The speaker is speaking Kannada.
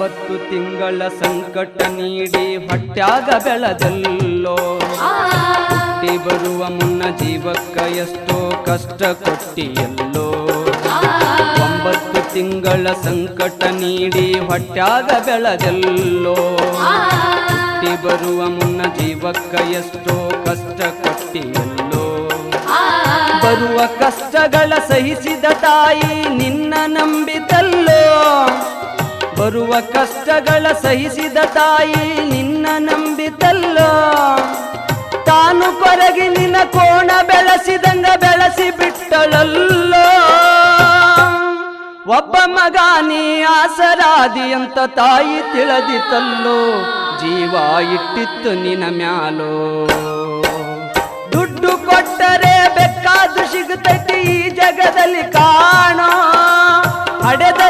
ಒಂಬತ್ತು ತಿಂಗಳ ಸಂಕಟ ನೀಡಿ ಹೊಟ್ಯಾಗ ಬೆಳದಲ್ಲೋ. ಹುಟ್ಟಿ ಬರುವ ಮುನ್ನ ಜೀವಕ್ಕ ಎಷ್ಟೋ ಕಷ್ಟ ಕೊಟ್ಟಿಯಲ್ಲೋ. ಒಂಬತ್ತು ತಿಂಗಳ ಸಂಕಟ ನೀಡಿ ಹೊಟ್ಯಾಗ ಬೆಳದಲ್ಲೋ. ಹುಟ್ಟಿ ಬರುವ ಮುನ್ನ ಜೀವಕ್ಕ ಎಷ್ಟೋ ಕಷ್ಟ ಕೊಟ್ಟಿಯಲ್ಲೋ. ಬರುವ ಕಷ್ಟಗಳ ಸಹಿಸಿದ ತಾಯಿ ನಿನ್ನ ಬರುವ ಕಷ್ಟಗಳ ಸಹಿಸಿದ ತಾಯಿ ನಿನ್ನ ನಂಬಿತಲ್ಲೋ? ತಾನು ಕೊರಗಿ ನಿನ್ನ ಕೋಣ ಬೆಳೆಸಿದಂಗ ಬೆಳೆಸಿ ಬಿಟ್ಟಳಲ್ಲೋ? ಒಬ್ಬ ಮಗ ನೀ ಆಸರಾದಿ ಅಂತ ತಾಯಿ ತಿಳಿದಿತಲ್ಲೋ? ಜೀವ ಇಟ್ಟಿತ್ತು ನಿನ ಮ್ಯಾಲೋ? ದುಡ್ಡು ಕೊಟ್ಟರೆ ಬೇಕಾದು ಸಿಗುತ್ತೈತಿ ಈ ಜಗದಲ್ಲಿ ಕಾಣೋ? ಹಡೆದ